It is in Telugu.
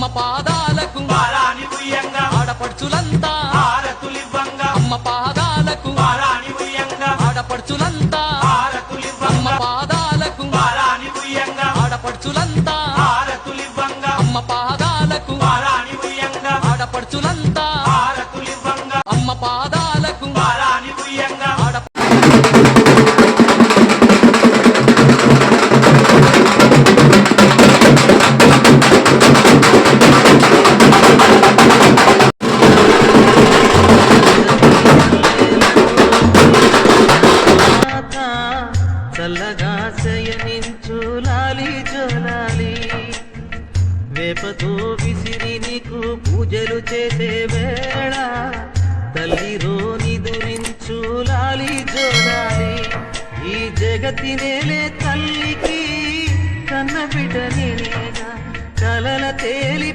అమ్మ పాదాలకు ఆడపడుచులంతా. అమ్మ పాదాలకు ఆడపడుచులంతా. అమ్మ పాదాలకు ఆడపడుచులంతా. అమ్మ పాదాలకు చల్లగా శయనించు లాలి జోలాలి. వేపతో విసిరి నీకు పూజలు చేసే వేళ తల్లిలో నిదురించు లాలి జోలాలి. ఈ జగతి నేలే తల్లికి కన్న బిడ్డ నేనేగా కలల తేలి